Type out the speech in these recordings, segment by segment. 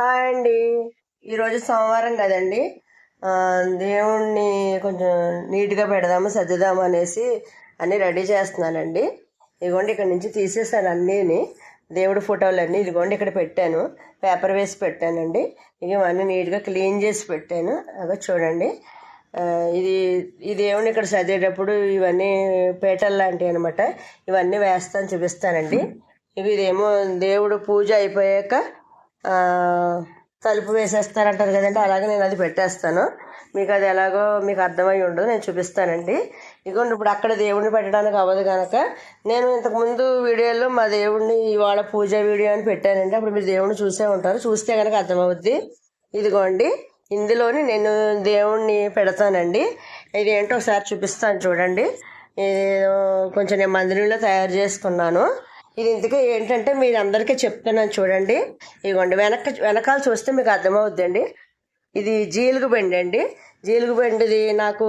Hi అండి. ఈరోజు సోమవారం కదండి. దేవుణ్ణి కొంచెం నీట్గా పెడదాము సర్దుదాము అనేసి అన్నీ రెడీ చేస్తున్నానండి. ఇదిగోండి ఇక్కడ నుంచి తీసేసాను అన్నీని. దేవుడి ఫోటోలన్నీ ఇదిగోండి ఇక్కడ పెట్టాను. పేపర్ వేసి పెట్టానండి. ఇక అన్నీ నీట్గా క్లీన్ చేసి పెట్టాను. అదో చూడండి. ఇది ఈ దేవుని ఇక్కడ చదివేటప్పుడు ఇవన్నీ పీటలు లాంటివి అనమాట ఇవన్నీ వేస్తాను చూపిస్తానండి. ఇవి ఇదేమో దేవుడు పూజ అయిపోయాక తలుపు వేసేస్తారంటారు కదండి అలాగే నేను అది పెట్టేస్తాను. మీకు అది ఎలాగో మీకు అర్థమై ఉండదు నేను చూపిస్తానండి. ఇదిగోండి ఇప్పుడు అక్కడ దేవుడిని పెట్టడానికి అవ్వదు కనుక నేను ఇంతకుముందు వీడియోలో మా దేవుడిని ఇవాళ పూజ వీడియో అని పెట్టానండి. అప్పుడు మీరు దేవుడిని చూసే ఉంటారు. చూస్తే కనుక అర్థమవుద్ది. ఇదిగోండి ఇందులోని నేను దేవుణ్ణి పెడతానండి. ఇది ఏంటో ఒకసారి చూపిస్తాను చూడండి. ఇది కొంచెం నేను మందిరంలో తయారు చేసుకున్నాను. ఇది ఎందుకు ఏంటంటే మీరు అందరికీ చెప్తున్నాను చూడండి. ఇదిగోండి వెనక వెనకాల చూస్తే మీకు అర్థమవుద్దండి. ఇది జీలుగు బెండి అండి. జీలుగు బెండిది నాకు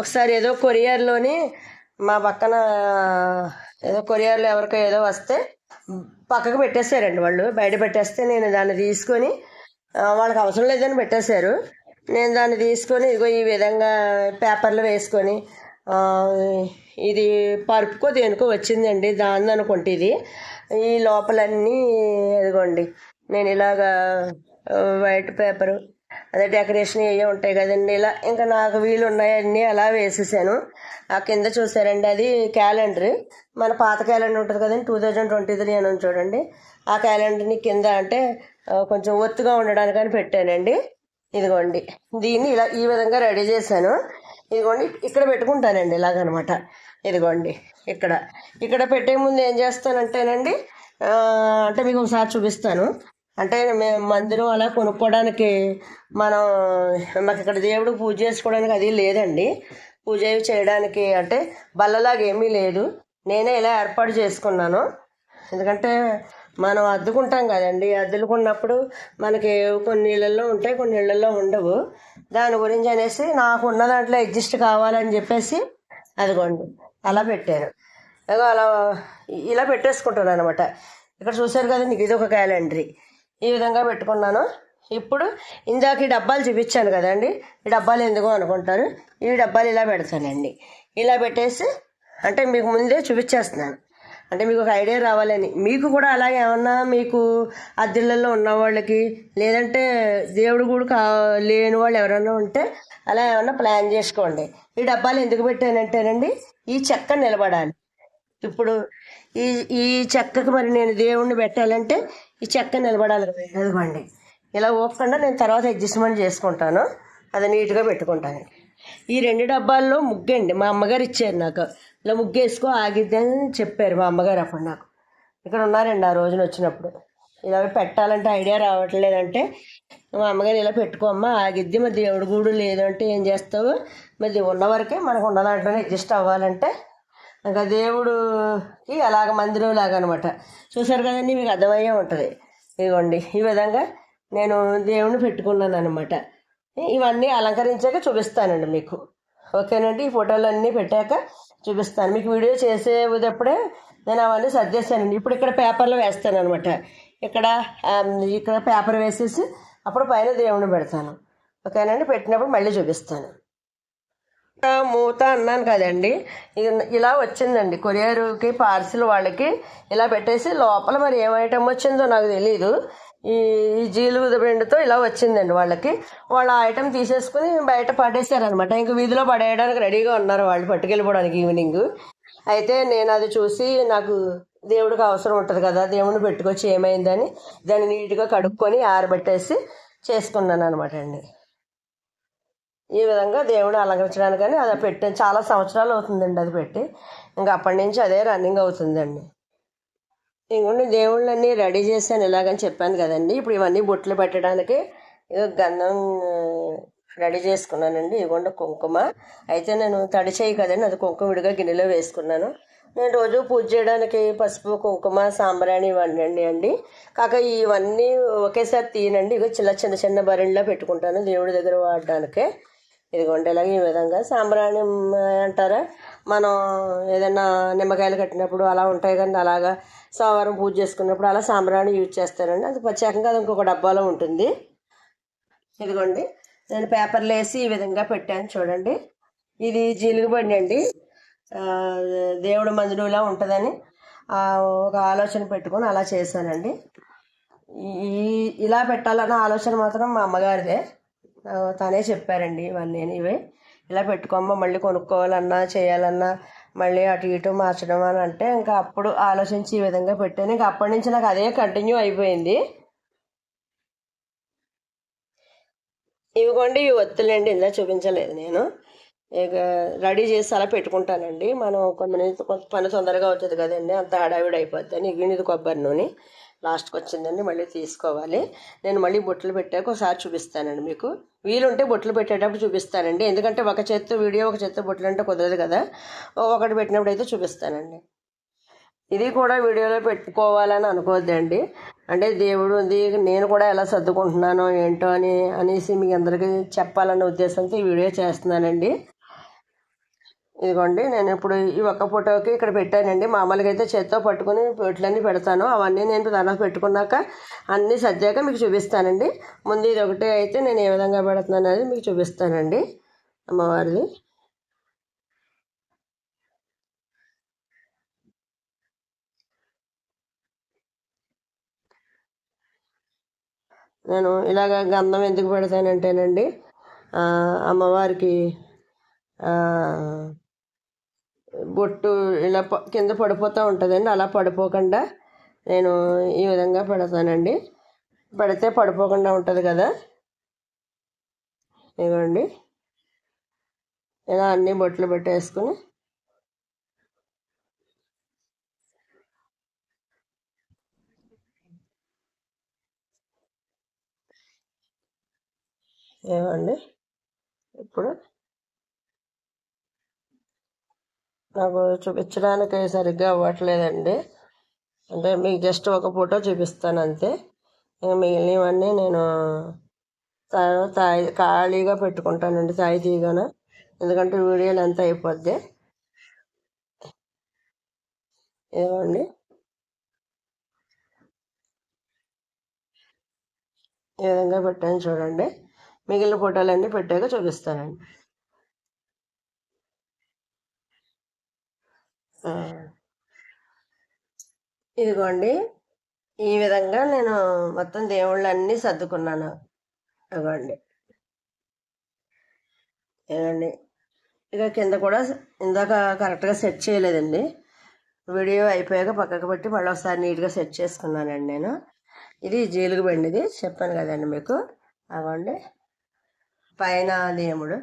ఒకసారి ఏదో కొరియర్లోని మా పక్కన ఏదో కొరియర్లో ఎవరికో ఏదో వస్తే పక్కకు పెట్టేశారండి వాళ్ళు. బయట పెట్టేస్తే నేను దాన్ని తీసుకొని వాళ్ళకి అవసరం లేదని పెట్టేశారు. నేను దాన్ని తీసుకొని ఇదిగో ఈ విధంగా పేపర్లు వేసుకొని ఇది పరుపుకో దేనికో వచ్చిందండి దాన్ని అనుకుంటే ఇది. ఈ లోపలన్నీ ఇదిగోండి నేను ఇలాగా వైట్ పేపరు అదే డెకరేషన్ అయ్యి ఉంటాయి కదండి. ఇలా ఇంకా నాకు వీలు ఉన్నాయన్నీ అలా వేసేసాను. ఆ కింద చూసారండి అది క్యాలెండర్. మన పాత క్యాలెండర్ ఉంటుంది కదండి టూ థౌజండ్ ట్వంటీ త్రీ అని చూడండి. ఆ క్యాలెండర్ని కింద అంటే కొంచెం ఒత్తుగా ఉండడానికని పెట్టానండి. ఇదిగోండి దీన్ని ఇలా ఈ విధంగా రెడీ చేశాను. ఇదిగోండి ఇక్కడ పెట్టుకుంటానండి ఇలాగనమాట. ఇదిగోండి ఇక్కడ. ఇక్కడ పెట్టే ముందు ఏం చేస్తానంటేనండి అంటే మీకు ఒకసారి చూపిస్తాను. అంటే మేము మందిరం అలా కొనుక్కోవడానికి మనం మాకు ఇక్కడ దేవుడు పూజ చేసుకోవడానికి అది లేదండి. పూజ చేయడానికి అంటే బల్లలాగా ఏమీ లేదు. నేనే ఇలా ఏర్పాటు చేసుకున్నాను. ఎందుకంటే మనం అద్దుకుంటాం కదండి. అద్దులుకున్నప్పుడు మనకి కొన్ని ఇళ్ళల్లో ఉంటాయి కొన్ని ఇళ్ళల్లో ఉండవు. దాని గురించి అనేసి నాకు ఉన్న దాంట్లో అడ్జస్ట్ కావాలని చెప్పేసి అదిగోండి అలా పెట్టాను. అలా ఇలా పెట్టేసుకుంటాను అనమాట ఇక్కడ చూశారు కదండి ఇది ఒక క్యాలెండరీ. ఈ విధంగా పెట్టుకున్నాను. ఇప్పుడు ఇందాక ఈ డబ్బాలు చూపించాను కదండి. ఈ డబ్బాలు ఎందుకో అనుకుంటారు? ఈ డబ్బాలు ఇలా పెడతానండి. ఇలా పెట్టేసి అంటే మీకు ముందే చూపించేస్తున్నాను. అంటే మీకు ఒక ఐడియా రావాలని. మీకు కూడా అలాగే ఏమన్నా మీకు అద్దెళ్ళల్లో ఉన్న వాళ్ళకి లేదంటే దేవుడు కూడా కా లేని వాళ్ళు ఎవరైనా ఉంటే అలా ఏమన్నా ప్లాన్ చేసుకోండి. ఈ డబ్బాలు ఎందుకు పెట్టానంటేనండి ఈ చెక్క నిలబడాలి. ఇప్పుడు ఈ ఈ చెక్కకు మరి నేను దేవుణ్ణి పెట్టాలంటే ఈ చెక్క నిలబడాలి కదా. అదిగోండి ఇలా ఊపకుండా నేను తర్వాత అడ్జస్ట్మెంట్ చేసుకుంటాను. అది నీట్గా పెట్టుకుంటాను ఈ రెండు డబ్బాల్లో ముగ్గండి. మా అమ్మగారు ఇచ్చారు నాకు. ఇలా ముగ్గు వేసుకో ఆగిద్ది అని చెప్పారు మా అమ్మగారు అప్పుడు నాకు. ఇక్కడ ఉన్నారండి ఆ రోజున వచ్చినప్పుడు. ఇలా పెట్టాలంటే ఐడియా రావట్లేదంటే మా అమ్మగారు ఇలా పెట్టుకోమ్మా ఆగిద్ది. మరి దేవుడు గూడు లేదంటే ఏం చేస్తావు? మరి ఉన్న వరకే మనకు ఉన్న దాంట్లోనే అడ్జస్ట్ అవ్వాలంటే ఇంకా దేవుడుకి అలాగ మందిరం లాగా అనమాట చూసారు కదండి మీకు అర్థమయ్యే ఉంటుంది. ఇదిగోండి ఈ విధంగా నేను దేవుణ్ణి పెట్టుకున్నాను అనమాట ఇవన్నీ అలంకరించాక చూపిస్తానండి మీకు. ఓకేనండి? ఈ ఫోటోలు అన్నీ పెట్టాక చూపిస్తాను. మీకు వీడియో చేసేటప్పుడే నేను అవన్నీ సర్దేశానండి ఇప్పుడు ఇక్కడ పేపర్లో వేస్తాను అనమాట ఇక్కడ ఇక్కడ పేపర్ వేసేసి అప్పుడు పైన దేవుని పెడతాను. ఓకేనండి? పెట్టినప్పుడు మళ్ళీ చూపిస్తాను. మూత అన్నాను కదండి. ఇలా వచ్చిందండి. కొరియర్కి పార్సిల్ వాళ్ళకి ఇలా పెట్టేసి లోపల మరి ఏం ఐటమ్ వచ్చిందో నాకు తెలియదు ఈ ఈ జీలు బెండుతో ఇలా వచ్చిందండి వాళ్ళకి. వాళ్ళు ఆ ఐటెం తీసేసుకుని బయట పడేశారనమాట ఇంక వీధిలో పడేయడానికి రెడీగా ఉన్నారు వాళ్ళు పట్టుకెళ్ళిపోవడానికి ఈవినింగ్ అయితే నేను అది చూసి నాకు దేవుడికి అవసరం ఉంటుంది కదా దేవుడిని పెట్టుకొచ్చి ఏమైందని దాన్ని నీట్గా కడుక్కొని ఆరబెట్టేసి చేసుకున్నాను అనమాట అండి. ఈ విధంగా దేవుడు కానీ అది పెట్టాను. చాలా సంవత్సరాలు అవుతుందండి అది పెట్టి. ఇంకా అప్పటి నుంచి అదే రన్నింగ్ అవుతుందండి. ఇంకొన్ని దేవుళ్ళన్నీ రెడీ చేశాను ఇలాగని చెప్పాను కదండి. ఇప్పుడు ఇవన్నీ బొట్లు పెట్టడానికి ఇదో గంధం రెడీ చేసుకున్నానండి. ఇదిగోండి కుంకుమ. అయితే నేను తడి చేయి కదండి అది కుంకుమ విడిగా గిన్నెలో వేసుకున్నాను. నేను రోజు పూజ చేయడానికి పసుపు కుంకుమ సాంబ్రాణి ఇవన్నీ అండి కాక ఇవన్నీ ఒకేసారి తీయనండి. ఇక చిన్న చిన్న చిన్న బరిలో పెట్టుకుంటాను దేవుడి దగ్గర వాడడానికి. ఇదిగోండి ఇలాగ ఈ విధంగా సాంబ్రాణి అంటారా? మనం ఏదైనా నిమ్మకాయలు కట్టినప్పుడు అలా ఉంటాయి కానీ అలాగా సోమవారం పూజ చేసుకున్నప్పుడు అలా సాంబ్రాణి యూజ్ చేస్తానండి అది ప్రత్యేకంగా అది ఇంకొక డబ్బాలో ఉంటుంది. ఇదిగోండి. నేను పేపర్లు వేసి ఈ విధంగా పెట్టాను చూడండి. ఇది జీలుగుబండి అండి. దేవుడు మందుడులా ఉంటుందని ఒక ఆలోచన పెట్టుకొని అలా చేశానండి. ఈ ఇలా పెట్టాలన్న ఆలోచన మాత్రం మా అమ్మగారిదే. తనే చెప్పారండి ఇవన్నీ ఇవే. ఇలా పెట్టుకోమ్మ మళ్ళీ కొనుక్కోవాలన్నా చేయాలన్నా మళ్ళీ అటు ఇటు మార్చడం అని అంటే ఇంకా అప్పుడు ఆలోచించి ఈ విధంగా పెట్టాను. ఇంకా అప్పటి నుంచి నాకు అదే కంటిన్యూ అయిపోయింది. ఇవిగోండి ఇవి ఒత్తులండి ఇలా చూపించలేదు నేను. ఇక రెడీ చేసి అలా పెట్టుకుంటానండి. మనం కొంత పని తొందరగా అవుతుంది కదండి అంత హడావిడి అయిపోద్ది అని ఇది కొబ్బరి నూనె. లాస్ట్కి వచ్చిందండి మళ్ళీ తీసుకోవాలి. నేను మళ్ళీ బొట్లు పెట్టాక ఒకసారి చూపిస్తానండి మీకు. వీలుంటే బొట్లు పెట్టేటప్పుడు చూపిస్తానండి. ఎందుకంటే ఒక చేత్తో వీడియో ఒక చేత్తో బొట్లు అంటే కుదరదు కదా. ఒకటి పెట్టినప్పుడు అయితే చూపిస్తానండి. ఇది కూడా వీడియోలో పెట్టుకోవాలని అనుకోవద్దండి అంటే దేవుడు ఉంది నేను కూడా ఎలా సర్దుకుంటున్నానో ఏంటో అని అనేసి మీకు అందరికీ చెప్పాలన్న ఉద్దేశంతో ఈ వీడియో చేస్తున్నానండి. ఇదిగోండి నేను ఇప్పుడు ఈ ఒక్క ఫోటోకి ఇక్కడ పెట్టానండి. మామూలుగా అయితే చేత్తో పట్టుకుని పొట్లన్నీ పెడతాను. అవన్నీ నేను దానిలో పెట్టుకున్నాక అన్నీ సర్దాక మీకు చూపిస్తానండి. ముందు ఇది ఒకటే అయితే నేను ఏ విధంగా పెడుతున్నాను అనేది మీకు చూపిస్తానండి. అమ్మవారిది. నేను ఇలాగ గంధం ఎందుకు పెడతానంటేనండి అమ్మవారికి బొట్టు ఇలా ప- కింద పడిపోతూ ఉంటుందండి. అలా పడిపోకుండా నేను ఈ విధంగా పెడతానండి. పెడితే పడిపోకుండా ఉంటుంది కదా. ఇదిగోండి ఇలా అన్ని బొట్లు పెట్టేసుకుని. ఏమండి? ఇప్పుడు నాకు చూపించడానికి సరిగ్గా అవ్వట్లేదండి. అంటే మీకు జస్ట్ ఒక ఫోటో చూపిస్తాను అంతే ఇంకా మిగిలినవన్నీ నేను తా- తాయి ఖాళీగా పెట్టుకుంటానండి తాయి తీయగానే. ఎందుకంటే వీడియోలు ఎంత అయిపోద్ది. ఏమండి? ఈ విధంగా పెట్టాను చూడండి. మిగిలిన ఫోటోలన్నీ పెట్టాక చూపిస్తానండి. ఆ. ఇదిగోండి. ఈ విధంగా నేను మొత్తం దేవుళ్ళన్నీ సర్దుకున్నాను. ఇదిగోండి. ఇదిగోండి. ఇక కింద కూడా ఇందాక కరెక్ట్గా సెట్ చేయలేదండి. వీడియో అయిపోయాక పక్కకు పెట్టి మళ్ళీ ఒకసారి నీట్గా సెట్ చేసుకున్నానండి నేను. ఇది జీలుగు బండిది. చెప్పాను కదండి మీకు. అవ్వండి పైన దేవుడు.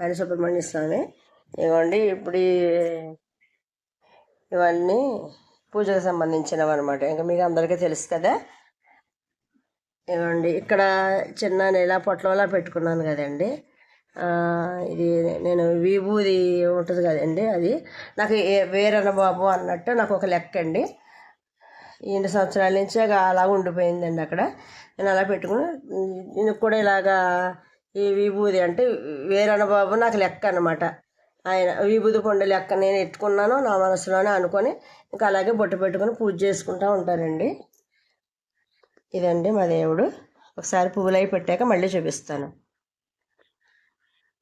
పైన సుబ్రహ్మణ్య స్వామి. ఇవ్వండి ఇప్పుడు ఈ- ఇవన్నీ పూజకు సంబంధించినవి అనమాట ఇంకా మీకు అందరికీ తెలుసు కదా? ఇవ్వండి. ఇక్కడ చిన్న నెల పొట్లంలా పెట్టుకున్నాను కదండి. ఇది నేను విభూది ఉంటుంది కదండి అది. నాకు వేరన్న బాబు అన్నట్టు నాకు ఒక లెక్క అండి ఎన్ని సంవత్సరాల నుంచి అలా అలా ఉండిపోయిందండి అక్కడ. నేను అలా పెట్టుకుని నేను కూడా ఇలాగా ఈ విభూది అంటే వేరన్న బాబు నాకు లెక్క అనమాట ఆయన విభూది కొండలు ఎక్క నేను ఎట్టుకున్నాను నా మనసులోనే అనుకొని ఇంకా అలాగే బొట్టు పెట్టుకొని పూజ చేసుకుంటూ ఉంటారండి. ఇదండి మా దేవుడు. ఒకసారి పువ్వులు అవి పెట్టాక మళ్ళీ చూపిస్తాను.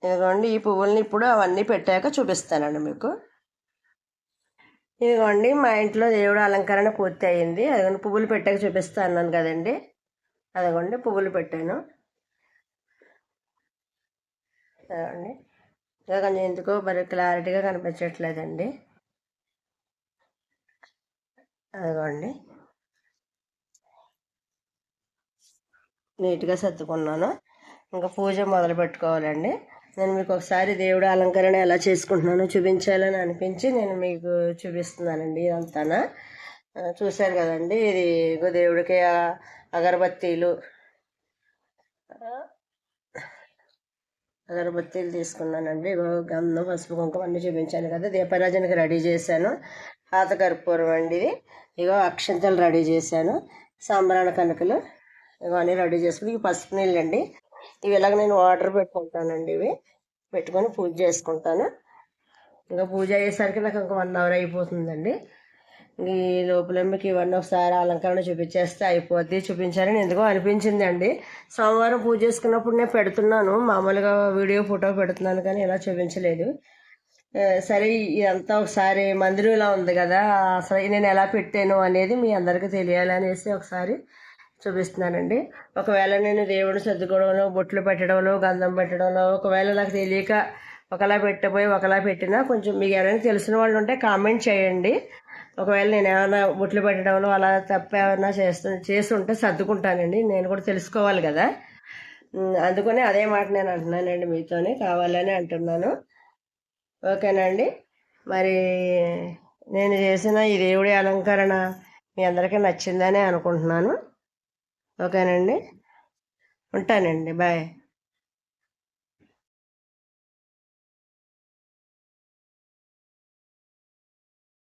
ఇదిగోండి ఈ పువ్వుల్ని ఇప్పుడు అవన్నీ పెట్టాక చూపిస్తానండి మీకు. ఇదిగోండి మా ఇంట్లో దేవుడు అలంకరణ పూర్తి అయింది. అదిగోండి పువ్వులు పెట్టాక చూపిస్తా అన్నాను కదండి. అదిగోండి పువ్వులు పెట్టాను. అదిగోండి ఇంకా కొంచెం ఎందుకో మరి క్లారిటీగా కనిపించట్లేదండి. అదిగోండి. నీట్గా సర్దుకున్నాను. ఇంకా పూజ మొదలు పెట్టుకోవాలండి. నేను మీకు ఒకసారి దేవుడు అలంకరణ ఎలా చేసుకుంటున్నానో చూపించాలని అనిపించి నేను మీకు చూపిస్తున్నానండి ఇదంతానా. చూశారు కదండి ఇది దేవుడికి అగరబత్తీలు. అగరబత్తీలు తీసుకున్నానండి. గంధం పసుపు కుంకుమ అన్నీ చూపించాను కదా. దీపారాజనకి రెడీ చేశాను. పాత కర్పూరం అండి ఇది. ఇగో అక్షంతలు రెడీ చేశాను. సాంబ్రాణ కణకలు ఇగో అన్నీ రెడీ చేసుకుని ఇవి పసుపు నీళ్ళు అండి ఇవి ఇలాగ నేను వాటర్ పెట్టుకుంటానండి ఇవి. పెట్టుకొని పూజ చేసుకుంటాను. ఇంకా పూజ అయ్యేసరికి నాకు ఇంకా వన్ అవర్ అయిపోతుందండి. ఈ లోపల మీకు ఇవన్నీ ఒకసారి అలంకరణ చూపించేస్తే అయిపోద్ది. చూపించాలని ఎందుకో అనిపించిందండి. సోమవారం పూజ చేసుకున్నప్పుడు నేను పెడుతున్నాను. మామూలుగా వీడియో ఫోటో పెడుతున్నాను కానీ ఇలా చూపించలేదు. సరే ఇదంతా ఒకసారి మందిరం ఇలా ఉంది కదా అసలు నేను ఎలా పెట్టాను అనేది మీ అందరికీ తెలియాలనేసి ఒకసారి చూపిస్తున్నానండి. ఒకవేళ నేను దేవుడిని సర్దుకోవడంలో బొట్లు పెట్టడంలో గంధం పెట్టడంలో ఒకవేళ నాకు తెలియక ఒకలా పెట్టబోయి ఒకలా పెట్టినా కొంచెం మీకు ఎవరైనా తెలిసిన వాళ్ళు ఉంటే కామెంట్ చేయండి. ఒకవేళ నేను ఏమైనా బొట్లు పెట్టడంలో అలా తప్ప ఏమైనా చేస్తు చేస్తుంటే సర్దుకుంటానండి. నేను కూడా తెలుసుకోవాలి కదా. ఉమ్, అందుకని అదే మాట నేను అంటున్నానండి మీతోనే కావాలని అంటున్నాను. ఓకేనండి. మరి నేను చేసిన ఈ దేవుడి అలంకరణ మీ అందరికీ నచ్చిందనే అనుకుంటున్నాను. ఓకేనండి. ఉంటానండి. బాయ్.